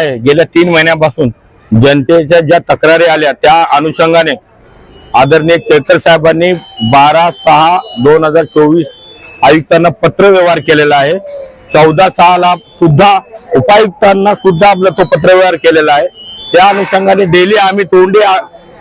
आहे. गेल्या तीन महिन्यापासून जनतेच्या ज्या तक्रारी आल्या त्या अनुषंगाने आदरणीय केळकर साहेबांनी बारा सहा दोन हजार चोवीस आयुक्तांना पत्र व्यवहार केलेला आहे. चौदा सहाला सुद्धा उपायुक्तांना सुद्धा आपला तो पत्र व्यवहार केलेला आहे. त्या अनुषंगाने डेली आम्ही तोंडी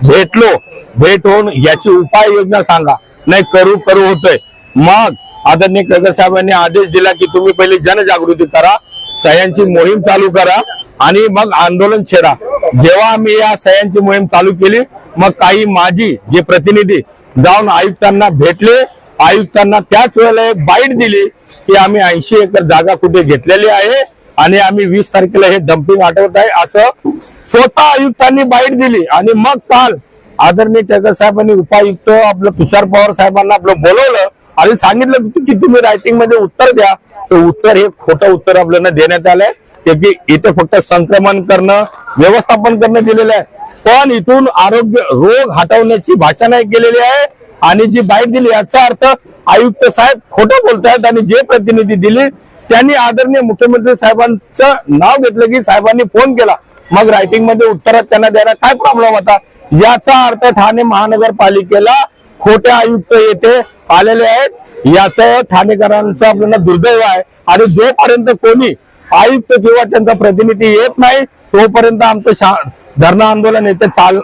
भेटलो. भेट होऊन याची उपाययोजना सांगा. नाही करू करू होतोय. मग आदरणीय केळकर साहेबांनी आदेश दिला की तुम्ही पहिली जनजागृती करा. सह्यांची मोहीम चालू करा. आणि मग आंदोलन छेडा. जेव्हा आम्ही या सह्यांची मोहीम चालू केली मग काही माझी जे प्रतिनिधी जाऊन आयुक्तांना भेटले. आयुक्तांना त्याच वेळेला एक बाईट दिली की आम्ही ऐंशी एकर जागा कुठे घेतलेली आहे आणि आम्ही वीस तारखेला हे डम्पिंग आठवत आहे असं स्वतः आयुक्तांनी बाईट दिली. आणि मग काल आदरणीय टेकर साहेबांनी उपायुक्त आपलं तुषार पवार साहेबांना आपलं बोलवलं आणि सांगितलं की तुम्ही रायटिंगमध्ये उत्तर द्या. तर उत्तर हे खोटं उत्तर आपल्याला देण्यात आलंय. की इथे फक्त संक्रमण करणं व्यवस्थापन करणं दिलेलं आहे. पण इथून आरोग्य रोग हटवण्याची भाषा नाही केलेली आहे. आणि जी बाईट दिली याचा अर्थ आयुक्त साहेब खोटं बोलतायत आणि जे प्रतिनिधी दिली त्यांनी आदरणीय मुख्यमंत्री साहेबांचं नाव घेतलं की साहेबांनी फोन केला. मग रायटिंगमध्ये उत्तरात त्यांना द्यायला काय प्रॉब्लेम होता? याचा अर्थ ठाणे महानगरपालिकेला खोटे आयुक्त येथे आलेले आहेत. याचं ठाणेकरांचं आपल्याला दुर्दैव आहे. आणि जोपर्यंत कोणी आयुक्त किंवा त्यांचा प्रतिनिधी येत नाही तोपर्यंत आमचं शा- धरणं आंदोलन येथे चाल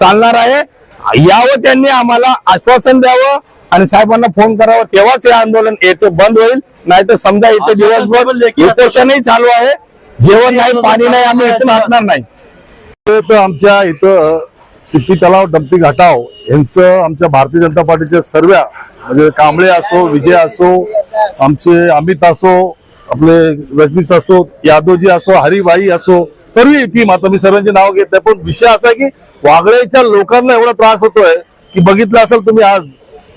चालणार आहे. यावं त्यांनी आम्हाला आश्वासन द्यावं आणि साहेबांना फोन करावा तेव्हाच हे आंदोलन येथे बंद होईल. नाही तर समजा इथे दिवसभर उपोषणही चालू आहे. जेवण नाही पाणी नाही आम्ही इथून हटणार नाही. तर आमच्या इथं सिपी तलाव डम्पिंग हटाव यांचं आमच्या भारतीय जनता पार्टीचे सर्व म्हणजे कांबळे असो विजय असो आमचे अमित असो आपले रजनीश असो यादवजी असो हरिभाई असो सर्व टीम आता मी सर्वांची नाव घेत नाही पण विषय असा आहे की वागळेच्या लोकांना एवढा त्रास होतोय की बघितलं असेल तुम्ही आज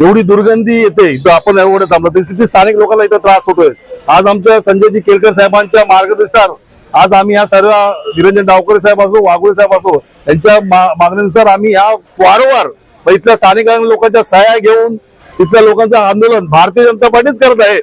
एवढी दुर्गंधी येते इथं आपण एवढं थांबलो तिथे स्थानिक लोकांना इथं त्रास होतोय. आज आमच्या संजयजी केळकर साहेबांच्या मार्गदर्शनावर आज आम्ही या सर्व निरंजन डावकर साहेब असो वाघोळे साहेब असो यांच्या मा- मागणीनुसार आम्ही या वारंवार मग इथल्या स्थानिक लोकांच्या सहाय्या घेऊन तिथल्या लोकांचं आंदोलन भारतीय जनता पार्टीच करत आहे.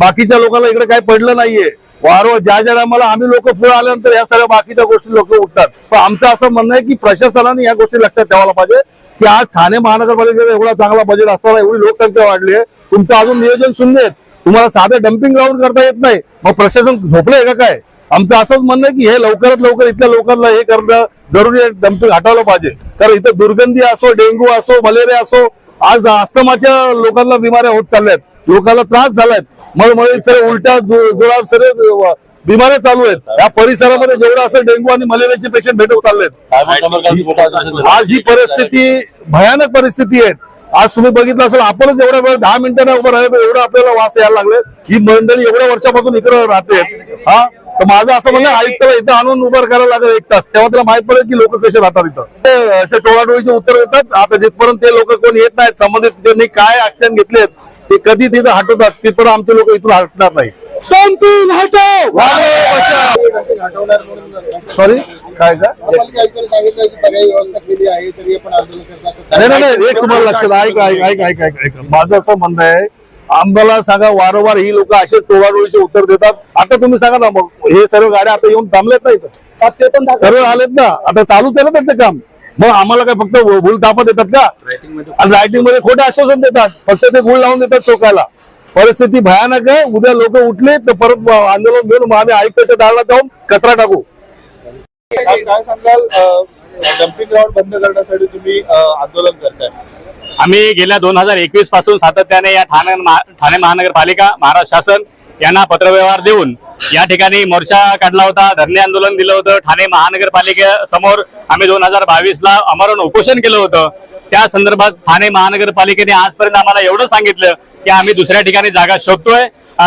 बाकीच्या लोकांना इकडे काही पडलं नाहीये. वारंवार ज्या ज्या टायमाला आम्ही लोक पुढे आल्यानंतर या सगळ्या बाकीच्या गोष्टी लोक उठतात. पण आमचं असं म्हणणं आहे की प्रशासनाने या गोष्टी लक्षात ठेवायला पाहिजे की आज ठाणे महानगरपालिकेचा एवढा चांगला बजेट असताना एवढी लोकसंख्या वाढली आहे. तुमचं अजून नियोजन शून्य आहे. तुम्हाला साधे डम्पिंग ग्राउंड करता येत नाही. मग प्रशासन झोपलंय का काय? आमचं असंच म्हणणं आहे की हे लवकरात लवकर इथल्या लोकांना हे करणं जरुरी आहे डम्पिंग हटवलं पाहिजे. कारण इथं दुर्गंधी असो डेंग्यू असो मलेरिया असो आज अस्थमाच्या लोकांना बिमाऱ्या होत चालल्यात. लोकांना त्रास झालाय. मळमळी सर उलट्या जु- जुळाब सर बिमाऱ्या चालू आहेत. या परिसरामध्ये जेवढं असं डेंग्यू आणि मलेरियाचे पेशंट भेटत चाललेत आज ही परिस्थिती भयानक परिस्थिती आहे. आज तुम्ही बघितलं असेल आपणच एवढ्या वेळ दहा मिनिटांना उभं राहिलं तर एवढं आपल्याला वास यायला लागले ही मंडळी एवढ्या वर्षापासून इकडे राहते. हा? तर माझं असं म्हणणं आहे, आयुक्ताला इथं आणून उभं करायला लागेल एक तास. तेव्हा त्याला माहीत पडेल की लोक कसे राहतात इथं. ते असे टोळाटोळीचे उत्तर देतात. आता जिथपर्यंत ते लोक कोण येत नाहीत संबंधित त्यांनी काय ऍक्शन घेतलेत ते कधी तिथं हटवतात तिथपर्यंत आमचे लोक इथून हटणार नाही हटव सॉरी काय का महापालिका आयुक्तांनी सांगितलं की पर्यायी व्यवस्था केली आहे तरी आपण आंदोलन करतात. नाही नाही नाही एक तुम्हाला लक्षात ऐक ऐक ऐक ऐक ऐक ऐक. माझं असं म्हणणं आहे आम्हाला सांगा वारंवार ही लोक असे टोळाटोळीचे उत्तर देतात. आता तुम्ही सांगा ना मग हे सर्व गाड्या आता येऊन थांबलेत ना इथं? सर्व आलेत ना? आता चालू आहे ना त्यांचं काम. मग आम्हाला काय फक्त भूल तापत देतात का? आणि रायटिंगमध्ये खोटे आश्वासन देतात. फक्त ते गुळ लावून देतात चौकाला परिस्थिती भयानक आहे. उद्या लोक उठले तर परत आंदोलन घेऊन मग आम्ही आयुक्ताच्या दाराला जाऊन कचरा टाकू. काय काय सांगाल डम्पिंग ग्राउंड बंद करण्यासाठी तुम्ही आंदोलन करताय? आम्ही गेल्या दोन हजार एकवीसपासून सातत्याने या ठाणे ठाणे महानगरपालिका महाराष्ट्र शासन यांना पत्रव्यवहार देऊन या ठिकाणी मोर्चा काढला होता धरणे आंदोलन दिलं होतं ठाणे महानगरपालिकेसमोर आम्ही दोन हजार बावीस ला अमरण उपोषण केलं होतं. त्या संदर्भात ठाणे महानगरपालिकेने आजपर्यंत आम्हाला एवढं सांगितलं की आम्ही दुसऱ्या ठिकाणी जागा शोधतोय.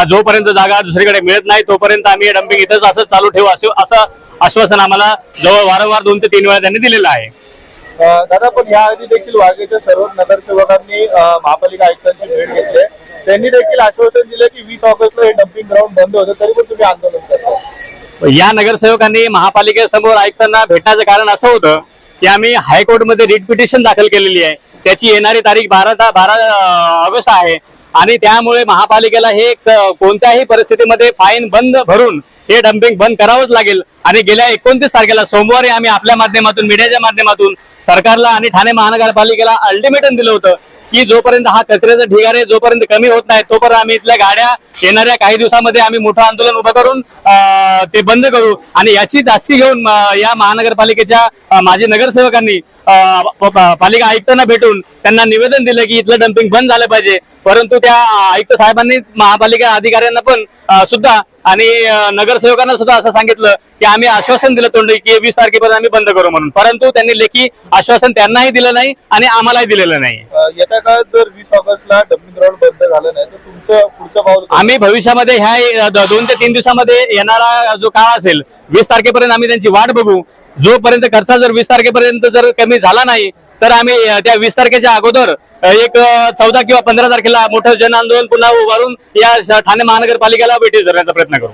जोपर्यंत जागा दुसरीकडे मिळत नाही तोपर्यंत आम्ही डम्पिंग इथंच असंच चालू ठेवू असं असं आश्वासन आम्हाला जवळ वारंवार दोन ते तीन वेळा त्यांनी दिलेलं आहे. दादा पण याआधी देखील वाघेच्या सर्व नगरसेवकांनी महापालिका आयुक्तांची भेट घेतली त्यांनी देखील आश्वासन दिलं की वीस ऑगस्टला हे डम्पिंग ग्राउंड बंद होतं तरी पण तुम्ही आंदोलन करता. या नगरसेवकांनी महापालिकेसमोर आयुक्तांना भेटण्याचं कारण असं होतं की आम्ही हायकोर्टमध्ये रिट पिटिशन दाखल केलेली आहे. त्याची येणारी तारीख बारा बारा ऑगस्ट आहे. आणि त्यामुळे महापालिकेला हे कोणत्याही परिस्थितीमध्ये फाईन बंद भरून हे डम्पिंग बंद करावंच लागेल. आणि गेल्या एकोणतीस तारखेला सोमवारी आम्ही आपल्या माध्यमातून मीडियाच्या माध्यमातून सरकारला आणि ठाणे महानगरपालिकेला अल्टिमेटम दिलं होतं की जोपर्यंत हा कचऱ्याचा ढिगारे जोपर्यंत कमी होत नाही तोपर्यंत आम्ही इथल्या गाड्या येणाऱ्या काही दिवसामध्ये आम्ही मोठं आंदोलन उभं करून ते बंद करू. आणि याची दास्ती घेऊन या महानगरपालिकेच्या माजी नगरसेवकांनी पालिका आयुक्तांना भेटून त्यांना निवेदन दिलं की इथलं डम्पिंग बंद झालं पाहिजे. परंतु त्या आयुक्त साहेबांनी महापालिका अधिकाऱ्यांना पण सुद्धा आणि नगरसेवकांना सुद्धा असं सांगितलं की आम्ही आश्वासन दिलं तोंडी की वीस तारखेपर्यंत आम्ही बंद करू म्हणून. परंतु त्यांनी लेखी आश्वासन त्यांनाही दिलं नाही आणि आम्हालाही दिलेलं नाही. येत्या काळात जर वीस ऑगस्टला डम्पिंग ग्राउंड बंद झालं नाही तर तुमचं पुढचं पाऊल? आम्ही भविष्यामध्ये ह्या दोन ते तीन दिवसामध्ये येणारा जो काळ असेल वीस तारखेपर्यंत आम्ही त्यांची वाट बघू. जोपर्यंत खर्च जर वीस तारखेपर्यंत जर कमी झाला नाही तर आम्ही त्या वीस तारखेच्या अगोदर एक चौदा किंवा पंधरा तारखेला मोठं जन आंदोलन पुन्हा उभारून या ठाणे महानगरपालिकेला भेटी धरण्याचा प्रयत्न करू.